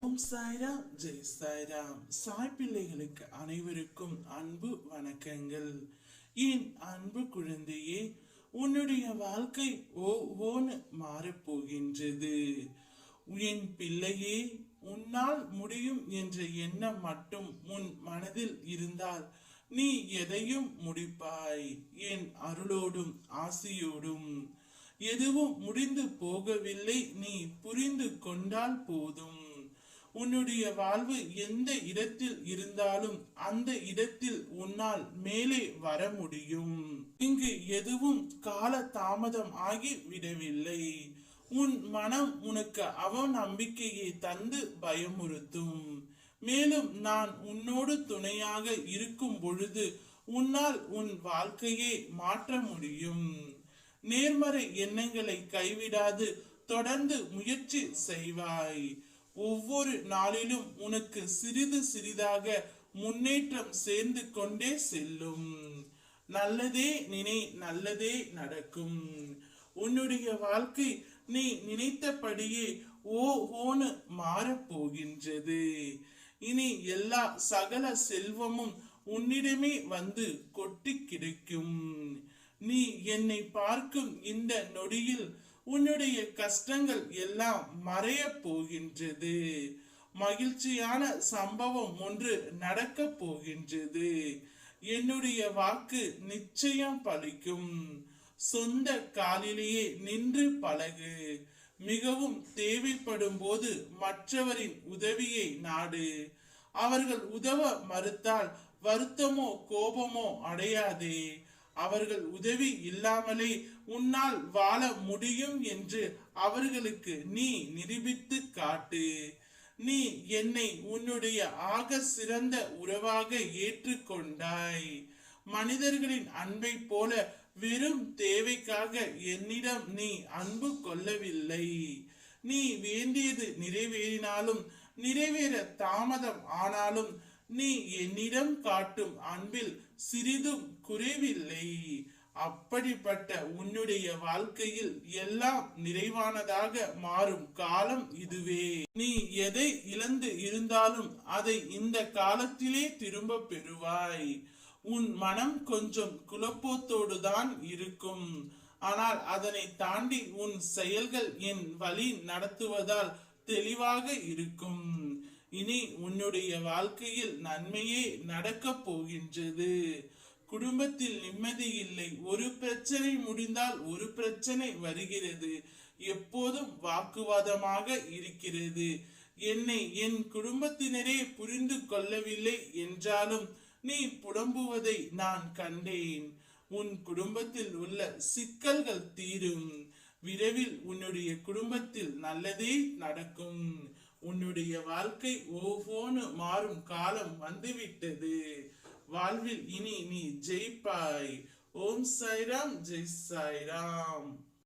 ஓம் சாய்ராம் ஜெய் சாய்ராம். சாய் பிள்ளைகளுக்கு அனைவருக்கும் அன்பு வணக்கங்கள். என் அன்பு குழந்தையே உன்னுடைய வாழ்க்கை ஓ ஓன்னு மாறப்போகின்றது. என் பிள்ளையே உன்னால் முடியும் என்ற எண்ணம் மட்டும் உன் மனதில் இருந்தால் நீ எதையும் முடிப்பாய். என் அருளோடும் ஆசியோடும். எதுவும் முடிந்து போகவில்லை நீ புரிந்து கொண்டால் போதும். உன்னுடைய வாழ்வு எந்த இடத்தில் இருந்தாலும் அந்த இடத்தில் உன்னால் மேலே வர முடியும். இங்கு எதுவும் கால தாமதம் ஆகி விடவில்லை. உன் மனம் உனக்கு அவ நம்பிக்கையை தந்து பயமுறுத்தும். மேலும் நான் உன்னோடு துணையாக இருக்கும் பொழுது உன்னால் உன் வாழ்க்கையை மாற்ற முடியும். நேர்மறை எண்ணங்களை கைவிடாது தொடர்ந்து முயற்சி செய்வாய். ஒவ்வொரு நாளிலும் உனக்கு சிறிது சிறிதாக முன்னேற்றம் சேர்ந்து கொண்டே செல்லும். நல்லதே நினை நல்லதே நடக்கும். உன்னுடைய வாழ்க்கை நீ நினைத்தபடியே ஓ ஓனு மாறப்போகின்றது இனி எல்லா சகல செல்வமும் உன்னிடமே வந்து கொட்டி கிடைக்கும். நீ என்னை பார்க்கும் இந்த நொடியில் உன்னுடைய கஷ்டங்கள் எல்லாம் மறைய போகின்றது மகிழ்ச்சியான சம்பவம் ஒன்று நடக்க போகின்றது. என்னுடைய வாக்கு நிச்சயம் பலிக்கும். சொந்த காலிலேயே நின்று பழகு. மிகவும் தேவைப்படும் போது மற்றவரின் உதவியை நாடு. அவர்கள் உதவ மறுத்தால் வருத்தமோ கோபமோ அடையாதே. அவர்கள் உதவி இல்லாமலே உன்னால் வாழ முடியும் என்று அவர்களுக்கு நீ நிரூபித்து காட்டு. நீ என்னை உன்னுடைய ஆக சிறந்த உறவாக ஏற்றுக்கொண்டாய். மனிதர்களின் அன்பை போல வெறும் தேவைக்காக என்னிடம் நீ அன்பு கொள்ளவில்லை. நீ வேண்டியது நிறைவேறினாலும் நிறைவேற தாமதம் ஆனாலும் நீ என்னிடம் காட்டும் அன்பில் சிறிதும் குறைவில்லை. அப்படிப்பட்ட உன்னுடைய வாழ்க்கையில் எல்லாம் நிறைவானதாக மாறும் காலம் இதுவே. நீ எதை இழந்து இருந்தாலும் அதை இந்த காலத்திலே திரும்ப பெறுவாய். உன் மனம் கொஞ்சம் குழப்பத்தோடு தான் இருக்கும். ஆனால் அதனை தாண்டி உன் செயல்கள் என் வழி நடத்துவதால் தெளிவாக இருக்கும். இனி உன்னுடைய வாழ்க்கையில் நன்மையே நடக்கப் போகின்றது. குடும்பத்தில் நிம்மதி இல்லை. ஒரு பிரச்சனை முடிந்தால் ஒரு பிரச்சனை வருகிறது. எப்போதும் வாக்குவாதமாக இருக்கிறது. என்னை என் குடும்பத்தினரே புரிந்து கொள்ளவில்லை என்றாலும் நீ புடம்புவதை நான் கண்டேன். உன் குடும்பத்தில் உள்ள சிக்கல்கள் தீரும். விரைவில் உன்னுடைய குடும்பத்தில் நல்லதே நடக்கும். உன்னுடைய வாழ்க்கை ஓஹோன்னு மாறும் காலம் வந்துவிட்டது. வாழ்வில் இனி நீ ஜெயிப்பாய். ஓம் சாய்ராம் ஜெய் சாய்ராம்.